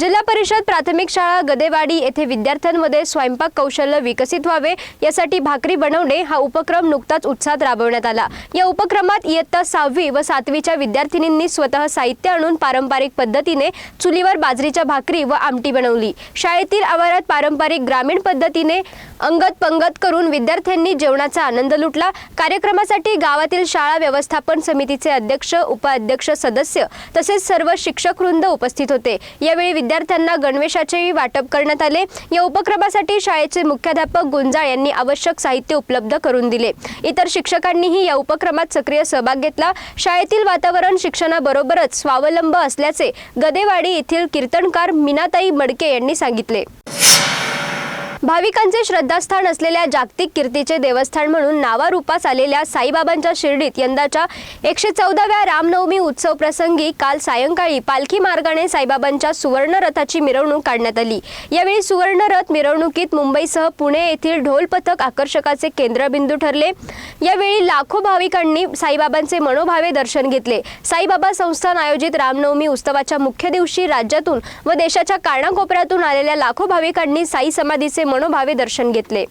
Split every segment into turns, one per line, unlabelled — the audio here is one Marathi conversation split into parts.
जिल्हा परिषद प्राथमिक शाळा गदेवाडी येथे विद्यार्थ्यांमध्ये स्वयंपाक कौशल्य विकसित व्हावे यासाठी भाकरी बनवणे हा उपक्रम नुकताच उत्साहात राबवण्यात आला. या उपक्रमात इयत्ता सहावी व सातवीच्या विद्यार्थिनींनी स्वतः साहित्य आणून पारंपरिक पद्धतीने चुलीवर बाजरीच्या भाकरी व आमटी बनवली. शाळेतील आवारात पारंपरिक ग्रामीण पद्धतीने अंगत पंगत करून विद्यार्थ्यांनी जेवणाचा आनंद लुटला. कार्यक्रमासाठी गावातील शाळा व्यवस्थापन समितीचे अध्यक्ष उपाध्यक्ष सदस्य तसेच सर्व शिक्षक वृंद उपस्थित होते. यावेळी विद्यार्थ्यांना गणवेशाचेही वाटप करण्यात आले. या उपक्रमासाठी शाळेचे मुख्याध्यापक गुंजाळ यांनी आवश्यक साहित्य उपलब्ध करून दिले. इतर शिक्षकांनीही या उपक्रमात सक्रिय सहभाग घेतला. शाळेतील वातावरण शिक्षणाबरोबरच स्वावलंब असल्याचे गदेवाडी येथील कीर्तनकार मीनाताई मडके यांनी सांगितले. भाविकांचे श्रद्धास्थान असलेल्या जागतिक कीर्तीचे देवस्थान म्हणून नावारूपास आलेल्या साईबाबांच्या शिर्डीत यंदाच्या एकशे चौदाव्या रामनवमी उत्सव प्रसंगी काल सायंकाळी पालखी मार्गाने साईबाबांच्या सुवर्णरथाची मिरवणूक काढण्यात आली. यावेळी सुवर्णरथ मिरवणुकीत मुंबईसह पुणे येथील ढोल पथक आकर्षकाचे केंद्रबिंदू ठरले. यावेळी लाखो भाविकांनी साईबाबांचे मनोभावे दर्शन घेतले. साईबाबा संस्थान आयोजित रामनवमी उत्सवाच्या मुख्य दिवशी राज्यातून व देशाच्या कानाकोपऱ्यातून आलेल्या लाखो भाविकांनी साई समाधीचे मनोभावे दर्शन घेतले.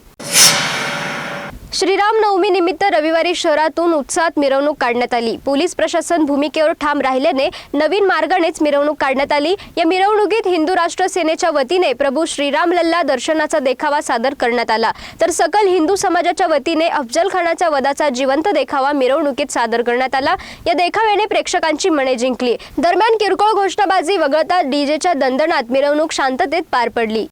श्रीराम नवमी निमित्त रविवारी शहरातून उत्साहात मिरवणूक काढण्यात आली. पोलीस प्रशासन भूमिकेवर ठाम राहिल्याने नवीन मार्गानेच मिरवणूक काढण्यात आली. या मिरवणुकीत हिंदू राष्ट्र सेनेच्या वतीने प्रभू श्रीराम लल्ला दर्शनाचा देखावा सादर करण्यात आला. तर सकल हिंदू समाजाच्या वतीने अफजल खानाच्या वधाचा जिवंत देखावा मिरवणुकीत सादर करण्यात आला. या देखाव्याने प्रेक्षकांची मने जिंकली. दरम्यान किरकोळ घोषणाबाजी वगळता डीजेच्या दंदनात मिरवणूक शांततेत पार पडली.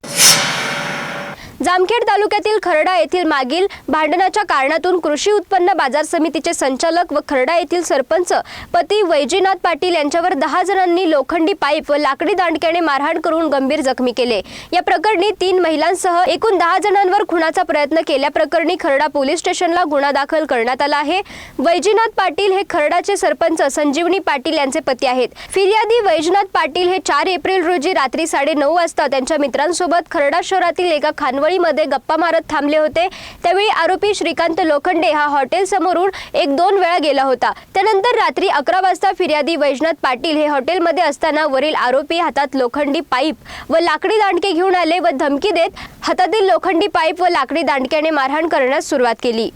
जामखेड तालुक्यातील खरडा येथील मागील भांडणाच्या कारणातून कृषी उत्पन्न बाजार समितीचे संचालक व खरडा येथील सरपंच पती वैजीनाथ पाटील यांच्यावर दहा जणांनी लोखंडी पाईप व लाकडी दांडक्याने मारहाण करून गंभीर जखमी केले. या प्रकरणी तीन महिलांसह एकूण दहा जणांवर खुनाचा प्रयत्न केल्याप्रकरणी खरडा पोलीस स्टेशनला गुन्हा दाखल करण्यात आला आहे. वैजीनाथ पाटील हे खरडाचे सरपंच संजीवनी पाटील यांचे पती आहेत. फिर्यादी वैजनाथ पाटील हे चार एप्रिल रोजी रात्री साडे नऊ वाजता त्यांच्या मित्रांसोबत खरडा शहरातील एका खानवर खानवळीमध्ये गप्पा मारत थांबले होते. त्यावेळी आरोपी श्रीकांत लोखंडे हा हॉटेल समोरून एक दोन वेळा गेला होता. त्यानंतर रात्री अकरा वाजता फिर्यादी वैजनाथ पाटील हे हॉटेलमध्ये असताना वरील आरोपी हातात लोखंडी पाईप व लाकडी दांडके घेऊन आले व धमकी देत हातातील लोखंडी पाईप व लाकडी दांडक्याने मारहाण करण्यास सुरुवात केली.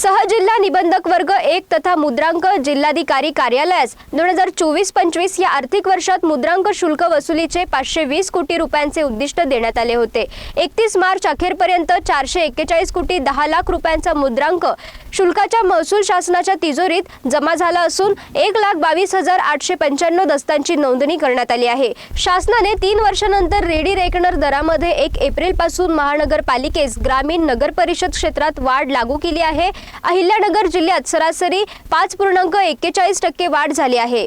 सहजिल्हा निबंधक वर्ग एक तथा मुद्रांक जिल्हाधिकारी कार्यालयास दोन हजार चोवीस पंचवीस या आर्थिक वर्षात मुद्रांक शुल्क वसुलीचे पाचशे वीस कोटी रुपयांचे उद्दिष्ट देण्यात आले होते. एकतीस मार्च अखेरपर्यंत चारशे एक्केचाळीस कोटी दहा लाख रुपयांचा मुद्रांक शुल्काच्या महसूल शासनाच्या तिजोरीत जमा झाला असून एक लाख बावीस हजार आठशे पंच्याण्णव दस्तांची नोंदणी करण्यात आली आहे. शासनाने तीन वर्षानंतर रेडी रेकनर दरामध्ये एक एप्रिलपासून महानगरपालिकेस ग्रामीण नगर परिषद क्षेत्रात वाढ लागू केली आहे. अहिल्यानगर जिल्ह्यात सरासरी पाच पूर्णांक एक्केचाळीस टक्के वाढ झाली आहे.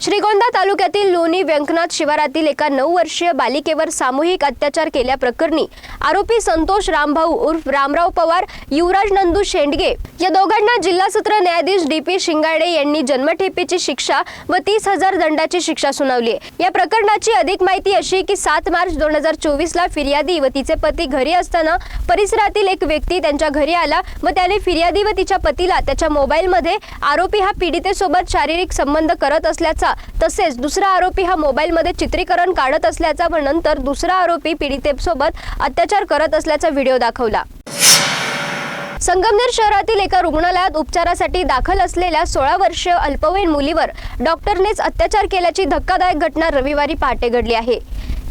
श्रीगोंदा तालुक्यातील लोणी व्यंकनाथ शिवारातील एका नऊ वर्षीय बालिकेवर सामूहिक अत्याचार केल्याप्रकरणी आरोपी संतोष रामभाऊ उर्फ रामराव पवार युवराज नंदू शेंडगे या दोघांना जिल्हा सत्र न्यायाधीश डी पी शिंगाडे यांनी जन्मठेपेची शिक्षा व तीस हजार दंडाची शिक्षा सुनावली आहे. या प्रकरणाची अधिक माहिती अशी की सात मार्च दोन हजार चोवीस ला फिर्यादी व तिचे पती घरी असताना परिसरातील एक व्यक्ती त्यांच्या घरी आला व त्याने फिर्यादी व तिच्या पतीला त्याच्या मोबाईलमध्ये आरोपी हा पीडितेसोबत शारीरिक संबंध करत असल्याचा तसेच दुसरा आरोपी हा मोबाईलमध्ये चित्रीकरण काढत असल्याचा व नंतर दुसरा आरोपी पीडितेसोबत अत्याचार करत असल्याचा व्हिडिओ दाखवला. संगमनेर शहरातील एका रुग्णालयात उपचारासाठी दाखल असलेल्या सोळा वर्षीय अल्पवयीन मुलीवर डॉक्टरनेच अत्याचार केल्याची धक्कादायक घटना रविवारी पहाटे घडली आहे.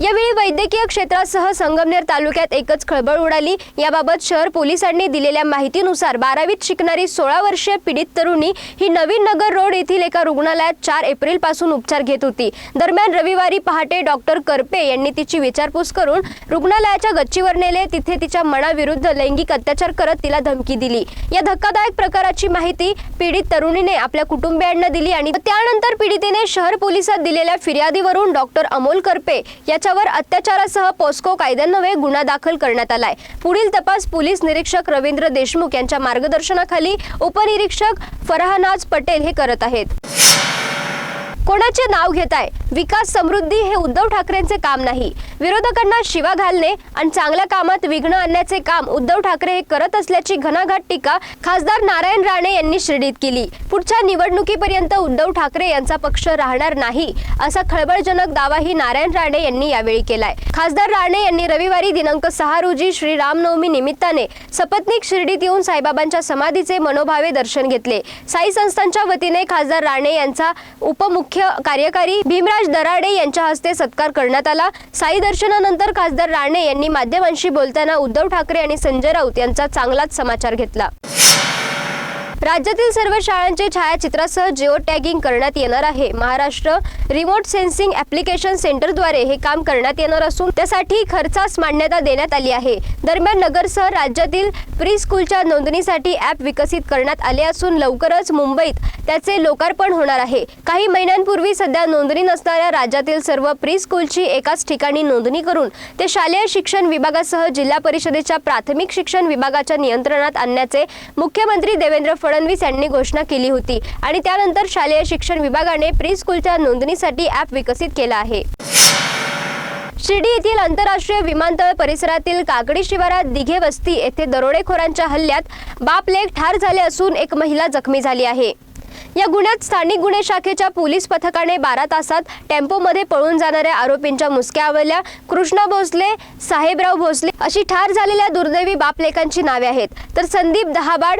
यावेळी वैद्यकीय क्षेत्रासह संगमनेर तालुक्यात एकच खळबळ उडाली. याबाबत शहर पोलिसांनी दिलेल्या माहितीनुसार बारावीत शिकणारी सोळा वर्षीय पीडित तरुणी ही नवीन नगर रोड येथील एका रुग्णालयात चार एप्रिलपासून उपचार घेत होती. दरम्यान रविवारी पहाटे डॉक्टर करपे यांनी तिची विचारपूस करून रुग्णालयाच्या गच्चीवर नेले. तिथे तिच्या मनाविरुद्ध लैंगिक अत्याचार करत तिला धमकी दिली. या धक्कादायक प्रकाराची माहिती पीडित तरुणीने आपल्या कुटुंबियांना दिली आणि त्यानंतर पीडितेने शहर पोलिसात दिलेल्या फिर्यादीवरून डॉक्टर अमोल करपे त्याच्यावर अत्याचारासह पोस्को कायद्यान्वये गुन्हा दाखल करण्यात आलाय. पुढील तपास पोलीस निरीक्षक रवींद्र देशमुख यांच्या मार्गदर्शनाखाली उपनिरीक्षक फरहानाज पटेल हे करत आहेत. कोणाचे नाव घेताय? विकास समृद्धी हे उद्धव ठाकरेंचे काम नाही. विरोधकांना शिवा घालणे आणि चांगल्या कामात विघ्न आणण्याचे काम उद्धव ठाकरे हे करत असल्याची घणाघात टीका खासदार नारायण राणे यांनी शिर्डीत केली. पुढच्या निवडणुकीपर्यंत उद्धव ठाकरे यांचा पक्ष राहणार नाही असा खळबळजनक दावाही नारायण राणे यांनी यावेळी केलाय. खासदार राणे यांनी रविवारी दिनांक सहा रोजी श्री रामनवमी निमित्ताने सपत्नीक शिर्डीत येऊन साईबाबांच्या समाधीचे मनोभावे दर्शन घेतले. साई संस्थांच्या वतीने खासदार राणे यांचा उपमुख्य कार्यकारी भीमराज दराडे यांच्या हस्ते सत्कार करण्यात आला. साई दर्शनानंतर खासदार राणे यांनी माध्यमांशी बोलताना उद्धव ठाकरे आणि संजय राऊत यांचा चांगलाच समाचार घेतला. राज्यातील सर्व शाळांचे छायाचित्रासह जिओ टॅगिंग करण्यात येणार आहे. महाराष्ट्र रिमोट सेन्सिंग ऍप्लिकेशन सेंटरद्वारे हे काम करण्यात येणार असून त्यासाठी खर्चास मान्यता देण्यात आली आहे. दरम्यान नगरसह राज्यातील प्री स्कूलच्या नोंदणीसाठी ॲप विकसित करण्यात आले असून लवकरच मुंबईत त्याचे लोकार्पण होणार आहे. काही महिन्यांपूर्वी सध्या नोंदणी नसणाऱ्या राज्यातील सर्व प्री स्कूलची एकाच ठिकाणी नोंदणी करून ते शालेय शिक्षण विभागासह जिल्हा परिषदेच्या प्राथमिक शिक्षण विभागाच्या नियंत्रणात आणण्याचे मुख्यमंत्री देवेंद्र फडणवीस यांनी घोषणा केली होती आणि त्यानंतर शालेय शिक्षण विभागाने प्री स्कूलच्या नोंदणीसाठी ॲप विकसित केला आहे. शिर्डी येथील आंतरराष्ट्रीय विमानतळ परिसरातील काकडी शिवारात दिघे वस्ती येथे दरोडेखोरांच्या हल्ल्यात बापलेख ठार झाले असून एक महिला जखमी झाली आहे. या गुन्ह्यात स्थानिक गुन्हे शाखेच्या पोलीस पथकाने बारा तासात टेम्पोमध्ये पळून जाणाऱ्या आरोपींच्या मुसक्या आवडल्या कृष्णा भोसले साहेबराव भोसले अशी ठार झालेल्या दुर्दैवी बापलेकांची नावे आहेत. तर संदीप दहाबाड